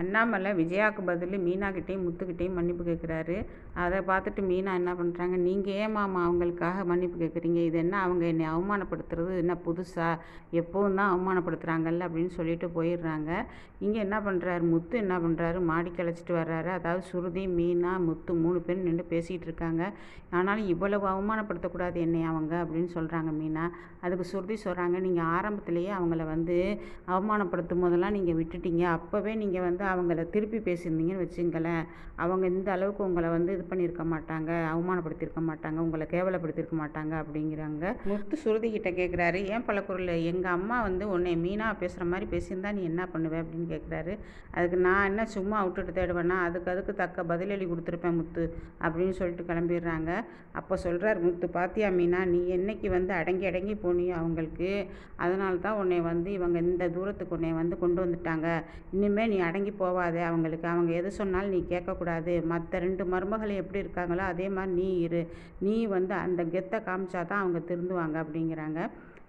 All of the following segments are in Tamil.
அண்ணாமலை விஜயாவுக்கு பதில் மீனாக்கிட்டேயும் முத்துக்கிட்டேயும் மன்னிப்பு கேட்குறாரு. அதை பார்த்துட்டு மீனா என்ன பண்ணுறாங்க? நீங்கள் ஏமாமா அவங்களுக்காக மன்னிப்பு கேட்குறீங்க? இது என்ன அவங்க என்னை அவமானப்படுத்துறது? என்ன புதுசாக எப்போவும் தான் அவமானப்படுத்துகிறாங்கல்ல அப்படின்னு சொல்லிட்டு போயிடுறாங்க. இங்கே என்ன பண்ணுறாரு? முத்து என்ன பண்ணுறாரு? மாடி கழிச்சிட்டு வர்றாரு. அதாவது சுருதி மீனா முத்து மூணு பேரும் நின்று பேசிகிட்டு இருக்காங்க. ஆனாலும் இவ்வளவு அவமானப்படுத்தக்கூடாது என்னை அவங்க அப்படின்னு சொல்கிறாங்க மீனா. அதுக்கு சுருதி சொல்கிறாங்க நீங்கள் ஆரம்பத்திலேயே அவங்கள வந்து அவமானப்படுத்தும் போதெல்லாம் நீங்கள் விட்டுட்டீங்க. அப்போவே நீங்கள் வந்து அவங்கள திருப்பி பேசியிருந்தீங்கன்னு வச்சுங்களேன் அவங்க இந்த அளவுக்கு உங்களை வந்து இது பண்ணியிருக்க மாட்டாங்க அவமானப்படுத்தியிருக்க மாட்டாங்க உங்களை கேவலப்படுத்தியிருக்க மாட்டாங்க அப்படிங்கிறாங்க. முத்து சுருதி கிட்ட கேட்குறாரு ஏன் பழக்குறள் எங்கள் அம்மா வந்து உன்னை மீனா பேசுகிற மாதிரி பேசியிருந்தா நீ என்ன பண்ணுவ? அப்படின்னு கேட்குறாரு அதுக்கு நான் என்ன சும்மா விட்டுட்டு தேடுவேன்னா அதுக்கு அதுக்கு தக்க பதிலளி கொடுத்துருப்பேன் முத்து அப்படின்னு சொல்லிட்டு கிளம்பிடுறாங்க. அப்போ சொல்கிறார் முத்து பாத்தியா மீனா நீ என்னைக்கு வந்து அடங்கி அடங்கி போனியோ அவங்களுக்கு அதனால தான் உன்னை வந்து இவங்க இந்த தூரத்துக்கு உன்னை வந்து கொண்டு வந்துட்டாங்க. இனிமேல் நீ அடங்கி போவாத அவங்களுக்கு. அவங்க எது சொன்னாலும் நீ கேட்கக்கூடாது. மற்ற ரெண்டு மருமகள் எப்படி இருக்காங்களோ அதே மாதிரி நீ இரு. நீ வந்து அந்த கெத்தை காமிச்சா தான் அவங்க திருந்துவாங்க அப்படிங்கிறாங்க.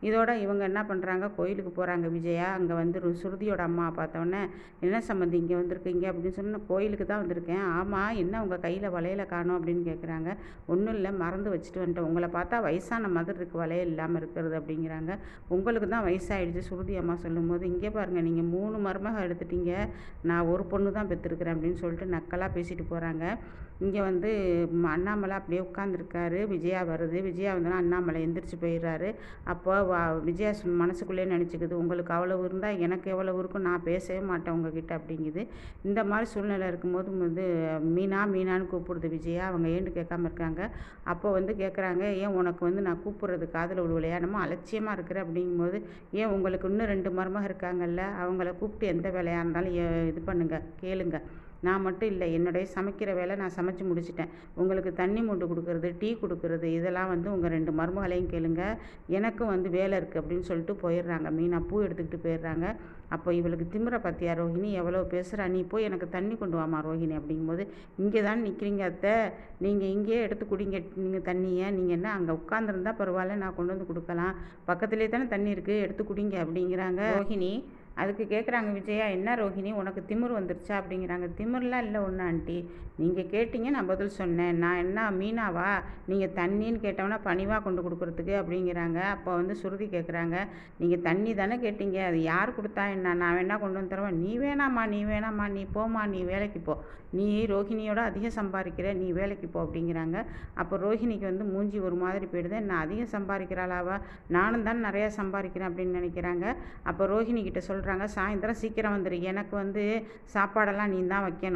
இதோட இவங்க என்ன பண்ணுறாங்க கோயிலுக்கு போகிறாங்க விஜயா. அங்கே வந்து ஸ்ருதியோட அம்மா பார்த்தோன்னே என்ன சம்மந்தி இங்கே வந்திருக்கீங்க? அப்படின்னு சொன்னால் கோயிலுக்கு தான் வந்திருக்கேன். ஆமாம் என்ன உங்கள் கையில் வளையல காணும்? அப்படின்னு கேட்குறாங்க ஒன்றும் இல்லை மறந்து வச்சுட்டு வந்துட்டேன் உங்களை பார்த்தா வயசான மாதிரி இருக்குது வளையல் இல்லாமல் இருக்கிறது அப்படிங்கிறாங்க. உங்களுக்கு தான் வயசாகிடுச்சு ஸ்ருதி அம்மா சொல்லும்போது. இங்கே பாருங்கள் நீங்கள் மூணு மருமக எடுத்துட்டீங்க. நான் ஒரு பொண்ணு தான் பெற்றுருக்குறேன் அப்படின்னு சொல்லிட்டு நக்கலாக பேசிட்டு போகிறாங்க இங்கே வந்து அண்ணாமலை அப்படியே உட்காந்துருக்காரு விஜயா வருது. விஜயா வந்தோன்னா அண்ணாமலை எந்திரிச்சு போயிடுறாரு. அப்போ விஜயா மனசுக்குள்ளே நினச்சிக்குது உங்களுக்கு அவ்வளவு இருந்தால் எனக்கு எவ்வளவு இருக்கும்? நான் பேசவே மாட்டேன் உங்ககிட்ட அப்படிங்குது. இந்த மாதிரி சூழ்நிலை இருக்கும்போது வந்து மீனா மீனான்னு கூப்பிடுது விஜயா. அவங்க ஏன்னு கேட்காம இருக்காங்க? அப்போ வந்து கேட்குறாங்க ஏன் உனக்கு வந்து நான் கூப்பிட்றது காதில் ஒரு விளையாடமோ அலட்சியமாக இருக்கிற அப்படிங்கும்போது ஏன் உங்களுக்கு இன்னும் ரெண்டு மருமக இருக்காங்கல்ல? அவங்கள கூப்பிட்டு எந்த வேலையாக இருந்தாலும் இது பண்ணுங்கள் கேளுங்க. நான் மட்டும் இல்லை என்னுடைய சமைக்கிற வேலை நான் சமைச்சு முடிச்சிட்டேன். உங்களுக்கு தண்ணி மூண்டு கொடுக்குறது டீ கொடுக்குறது இதெல்லாம் வந்து உங்கள் ரெண்டு மருமகளையும் கேளுங்க. எனக்கும் வந்து வேலை இருக்குது அப்படின்னு சொல்லிட்டு போயிடுறாங்க. மீனா பூ எடுத்துக்கிட்டு போயிடுறாங்க. அப்போ இவளுக்கு திமிர பார்த்தியா ரோஹிணி? எவ்வளோ பேசுகிறா நீ போய் எனக்கு தண்ணி கொண்டு வாமா ரோஹிணி அப்படிங்கும்போது இங்கே தான் நிற்கிறீங்க அத்தை. நீங்கள் இங்கேயே எடுத்து குடிங்க. நீங்கள் தண்ணியை. நீங்கள் என்ன அங்கே உட்காந்துருந்தா பரவாயில்ல நான் கொண்டு வந்து கொடுக்கலாம். பக்கத்துலேயே தானே தண்ணி இருக்குது எடுத்து குடிங்க அப்படிங்கிறாங்க. ரோஹிணி அதுக்கு கேட்குறாங்க விஜயா என்ன ரோஹிணி? உனக்கு திமிர் வந்துருச்சா? அப்படிங்கிறாங்க. திமிர்லாம் இல்லை ஒன்று ஆண்டி. நீங்கள் கேட்டீங்க நான் பதில் சொன்னேன். நான் என்ன மீனாவா? நீங்கள் தண்ணின்னு கேட்டோம்னா பணிவாக கொண்டு கொடுக்குறதுக்கு? அப்படிங்கிறாங்க. அப்போ வந்து சுருதி கேட்குறாங்க நீங்கள் தண்ணி தானே கேட்டீங்க? அது யார் கொடுத்தா என்ன? நான் வேணா கொண்டு வந்து தருவேன். நீ வேணாம்மா நீ வேணாம்மா. நீ போம்மா நீ வேலைக்கு போ. நீ ரோஹிணியோட அதிகம் சம்பாதிக்கிற நீ வேலைக்கு போ. அப்படிங்கிறாங்க. அப்போ ரோஹிணிக்கு வந்து மூஞ்சி ஒரு மாதிரி போயிடுது. நான் அதிகம் சம்பாதிக்கிறாளாவா நானும் தான் நிறையா சம்பாதிக்கிறேன் அப்படின்னு நினைக்கிறாங்க. அப்போ ரோஹிணி கிட்ட சொல்கிறாங்க சாயந்தரம் சீக்கிரம் வந்துடு எனக்கு வந்து சாப்பாடெல்லாம் நீ தான் வைக்கணும்.